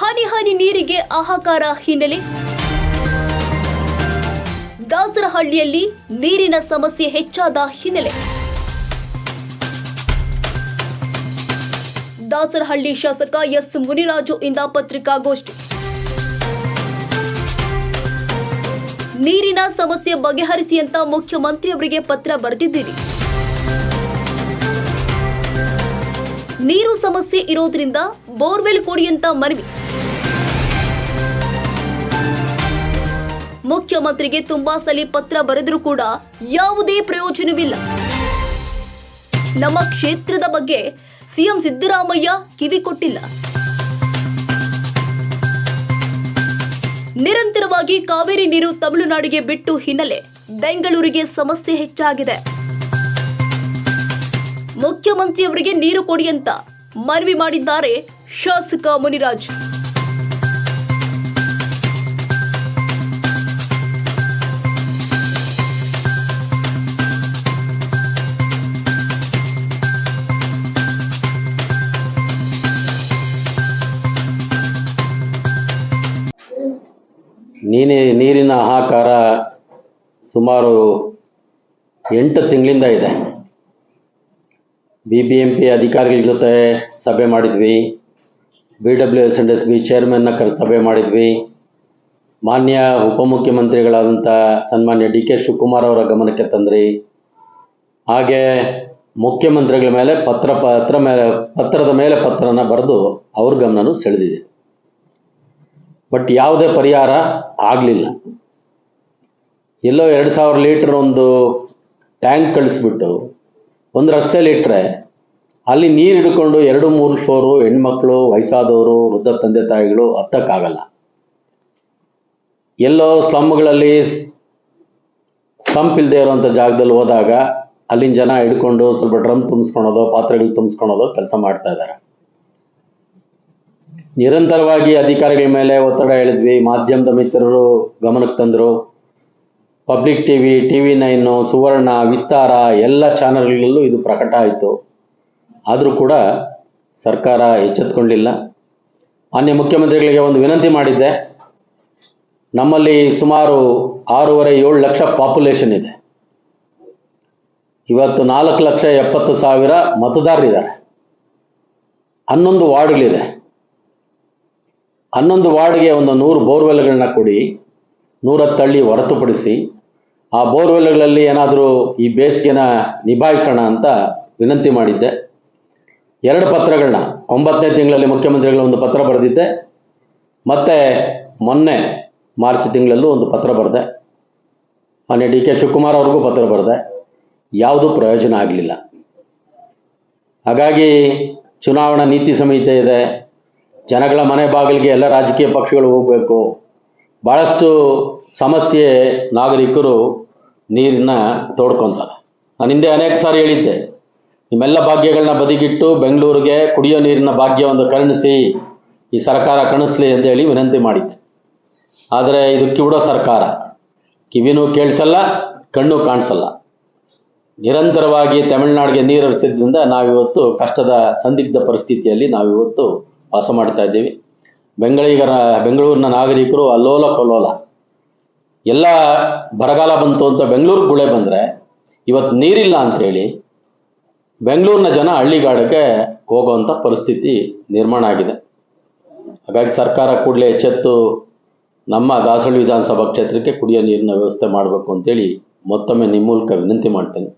ಹನಿ ಹನಿ ನೀರಿಗೆ ಹಾಹಾಕಾರ ಹಿನ್ನೆಲೆ. ದಾಸರಹಳ್ಳಿಯಲ್ಲಿ ನೀರಿನ ಸಮಸ್ಯೆ ಹೆಚ್ಚಾದ ಹಿನ್ನೆಲೆ. ದಾಸರಹಳ್ಳಿ ಶಾಸಕ ಎಸ್ ಮುನಿರಾಜು ಇಂದ ಪತ್ರಿಕಾಗೋಷ್ಠಿ. ನೀರಿನ ಸಮಸ್ಯೆ ಬಗೆಹರಿಸಿ ಅಂತ ಮುಖ್ಯಮಂತ್ರಿಯವರಿಗೆ ಪತ್ರ ಬರೆದಿದ್ದೀರಿ. ನೀರು ಸಮಸ್ಯೆ ಇರೋದ್ರಿಂದ ಬೋರ್ವೆಲ್ ಕೊಡಿ ಅಂತ ಮನವಿ. ಮುಖ್ಯಮಂತ್ರಿಗೆ ತುಂಬಾ ಸಲ ಪತ್ರ ಬರೆದರೂ ಕೂಡ ಯಾವುದೇ ಪ್ರಯೋಜನವಿಲ್ಲ. ನಮ್ಮ ಕ್ಷೇತ್ರದ ಬಗ್ಗೆ ಸಿಎಂ ಸಿದ್ದರಾಮಯ್ಯ ಕಿವಿ ಕೊಟ್ಟಿಲ್ಲ. ನಿರಂತರವಾಗಿ ಕಾವೇರಿ ನೀರು ತಮಿಳುನಾಡಿಗೆ ಬಿಟ್ಟು ಹಿನ್ನೆಲೆ ಬೆಂಗಳೂರಿಗೆ ಸಮಸ್ಯೆ ಹೆಚ್ಚಾಗಿದೆ. ಮುಖ್ಯಮಂತ್ರಿಯವರಿಗೆ ನೀರು ಕೊಡಿ ಅಂತ ಮನವಿ ಮಾಡಿದ್ದಾರೆ ಶಾಸಕ ಮುನಿರಾಜ್. ನೀನೆ, ನೀರಿನ ಹಾಹಾಕಾರ ಸುಮಾರು ಎಂಟು ತಿಂಗಳಿಂದ ಇದೆ. ಬಿ ಬಿ ಎಂ ಪಿ ಅಧಿಕಾರಿಗಳ ಜೊತೆ ಸಭೆ ಮಾಡಿದ್ವಿ. B W S N S B ಚೇರ್ಮನ್ನ ಕರೆ ಸಭೆ ಮಾಡಿದ್ವಿ. ಮಾನ್ಯ ಉಪಮುಖ್ಯಮಂತ್ರಿಗಳಾದಂಥ ಸನ್ಮಾನ್ಯ ಡಿ ಕೆ ಶಿವಕುಮಾರ್ ಅವರ ಗಮನಕ್ಕೆ ತಂದ್ರಿ. ಹಾಗೆ ಮುಖ್ಯಮಂತ್ರಿಗಳ ಮೇಲೆ ಪತ್ರ ಪತ್ರ ಮೇಲೆ, ಪತ್ರದ ಮೇಲೆ ಪತ್ರನ ಬರೆದು ಅವ್ರ ಗಮನನೂ ಸೆಳೆದಿದೆ. ಬಟ್ ಯಾವುದೇ ಪರಿಹಾರ ಆಗಲಿಲ್ಲ. ಎಲ್ಲೋ ಎರಡು ಸಾವಿರ ಲೀಟ್ರ್ ಒಂದು ಟ್ಯಾಂಕ್ ಕಳಿಸ್ಬಿಟ್ಟು ಒಂದು ರಸ್ತೆಯಲ್ಲಿ ಇಟ್ಟರೆ ಅಲ್ಲಿ ನೀರು ಹಿಡ್ಕೊಂಡು ಎರಡು ಮೂರು ಫ್ಲೋರು ಹೆಣ್ಮಕ್ಳು, ವಯಸ್ಸಾದವರು, ವೃದ್ಧ ತಂದೆ ತಾಯಿಗಳು ಹತ್ತಕ್ಕಾಗಲ್ಲ. ಎಲ್ಲೋ ಸ್ಲಮ್ಗಳಲ್ಲಿ ಸಂಪ್ ಇಲ್ಲದೆ ಇರುವಂಥ ಜಾಗದಲ್ಲಿ ಹೋದಾಗ ಅಲ್ಲಿನ ಜನ ಹಿಡ್ಕೊಂಡು ಸ್ವಲ್ಪ ಡ್ರಮ್ ತುಂಬಿಸ್ಕೊಳೋದು, ಪಾತ್ರೆಗಳು ತುಂಬಿಸ್ಕೊಳೋದು ಕೆಲಸ ಮಾಡ್ತಾ ಇದ್ದಾರೆ. ನಿರಂತರವಾಗಿ ಅಧಿಕಾರಿಗಳ ಮೇಲೆ ಒತ್ತಡ ಹೇಳಿದ್ವಿ. ಮಾಧ್ಯಮದ ಮಿತ್ರರು ಗಮನಕ್ಕೆ ತಂದರು. Public T V T V nine, Suvarna, Vistara ಎಲ್ಲ ಚಾನಲ್ಗಳಲ್ಲೂ ಇದು ಪ್ರಕಟ ಆಯಿತು. ಆದರೂ ಕೂಡ ಸರ್ಕಾರ ಎಚ್ಚೆತ್ಕೊಂಡಿಲ್ಲ. ಮಾನ್ಯ ಮುಖ್ಯಮಂತ್ರಿಗಳಿಗೆ ಒಂದು ವಿನಂತಿ ಮಾಡಿದ್ದೆ. ನಮ್ಮಲ್ಲಿ ಸುಮಾರು ಆರೂವರೆ ಏಳು ಲಕ್ಷ ಪಾಪ್ಯುಲೇಷನ್ ಇದೆ. ಇವತ್ತು ನಾಲ್ಕು ಲಕ್ಷ ಎಪ್ಪತ್ತು ಸಾವಿರ ಮತದಾರರಿದ್ದಾರೆ. ಹನ್ನೊಂದು ವಾರ್ಡ್ಗಳಿದೆ. ಹನ್ನೊಂದು ವಾರ್ಡ್ಗೆ ಒಂದು ನೂರು ಬೋರ್ವೆಲ್ಗಳನ್ನ ಕೊಡಿ ನೂರತ್ತಳ್ಳಿ ಹೊರತುಪಡಿಸಿ, ಆ ಬೋರ್ವೆಲ್ಗಳಲ್ಲಿ ಏನಾದರೂ ಈ ಬೇಸಿಗೆನ ನಿಭಾಯಿಸೋಣ ಅಂತ ವಿನಂತಿ ಮಾಡಿದ್ದೆ. ಎರಡು ಪತ್ರಗಳನ್ನ ಒಂಬತ್ತನೇ ತಿಂಗಳಲ್ಲಿ ಮುಖ್ಯಮಂತ್ರಿಗಳು ಒಂದು ಪತ್ರ ಬರೆದಿದ್ದೆ, ಮತ್ತೆ ಮೊನ್ನೆ ಮಾರ್ಚ್ ತಿಂಗಳಲ್ಲೂ ಒಂದು ಪತ್ರ ಬರೆದೆ. ಮೊನ್ನೆ ಡಿ ಕೆ ಶಿವಕುಮಾರ್ ಅವ್ರಿಗೂ ಪತ್ರ ಬರೆದೆ. ಯಾವುದೂ ಪ್ರಯೋಜನ ಆಗಲಿಲ್ಲ. ಹಾಗಾಗಿ ಚುನಾವಣಾ ನೀತಿ ಸಂಹಿತೆ ಇದೆ. ಜನಗಳ ಮನೆ ಬಾಗಿಲಿಗೆ ಎಲ್ಲ ರಾಜಕೀಯ ಪಕ್ಷಗಳು ಹೋಗಬೇಕು. ಭಾಳಷ್ಟು ಸಮಸ್ಯೆ ನಾಗರಿಕರು ನೀರನ್ನ ತೋಡ್ಕೊತಾರೆ. ನಾನು ಹಿಂದೆ ಅನೇಕ ಸಾರಿ ಹೇಳಿದ್ದೆ, ನಿಮ್ಮೆಲ್ಲ ಭಾಗ್ಯಗಳನ್ನ ಬದಿಗಿಟ್ಟು ಬೆಂಗಳೂರಿಗೆ ಕುಡಿಯೋ ನೀರಿನ ಭಾಗ್ಯವನ್ನು ಕರುಣಿಸಿ ಈ ಸರ್ಕಾರ ಕಣಿಸ್ಲಿ ಅಂತ ಹೇಳಿ ವಿನಂತಿ ಮಾಡಿದ್ದೆ. ಆದರೆ ಇದು ಕಿವಿಡೋ ಸರ್ಕಾರ ಕಿವಿನೂ ಕೇಳಿಸಲ್ಲ, ಕಣ್ಣು ಕಾಣಿಸಲ್ಲ. ನಿರಂತರವಾಗಿ ತಮಿಳುನಾಡಿಗೆ ನೀರು ಹರಿಸಿದ್ರಿಂದ ನಾವಿವತ್ತು ಕಷ್ಟದ ಸಂದಿಗ್ಧ ಪರಿಸ್ಥಿತಿಯಲ್ಲಿ ನಾವಿವತ್ತು ವಾಸ ಮಾಡ್ತಾ ಇದ್ದೀವಿ. ಬೆಂಗಳಿಗರ, ಬೆಂಗಳೂರಿನ ನಾಗರಿಕರು ಅಲ್ಲೋಲ ಕಲ್ಲೋಲ. ಎಲ್ಲ ಬರಗಾಲ ಬಂತು ಅಂತ ಬೆಂಗಳೂರು ಗುಳೆ ಬಂದರೆ ಇವತ್ತು ನೀರಿಲ್ಲ ಅಂತೇಳಿ ಬೆಂಗಳೂರಿನ ಜನ ಹಳ್ಳಿಗಾಡಕ್ಕೆ ಹೋಗುವಂಥ ಪರಿಸ್ಥಿತಿ ನಿರ್ಮಾಣ ಆಗಿದೆ. ಹಾಗಾಗಿ ಸರ್ಕಾರ ಕೂಡಲೇ ಎಚ್ಚೆತ್ತು ನಮ್ಮ ದಾಸಹಳ್ಳಿ ವಿಧಾನಸಭಾ ಕ್ಷೇತ್ರಕ್ಕೆ ಕುಡಿಯೋ ನೀರಿನ ವ್ಯವಸ್ಥೆ ಮಾಡಬೇಕು ಅಂತೇಳಿ ಮತ್ತೊಮ್ಮೆ ನಿಮ್ಮ ಮೂಲಕ ವಿನಂತಿ ಮಾಡ್ತೇನೆ.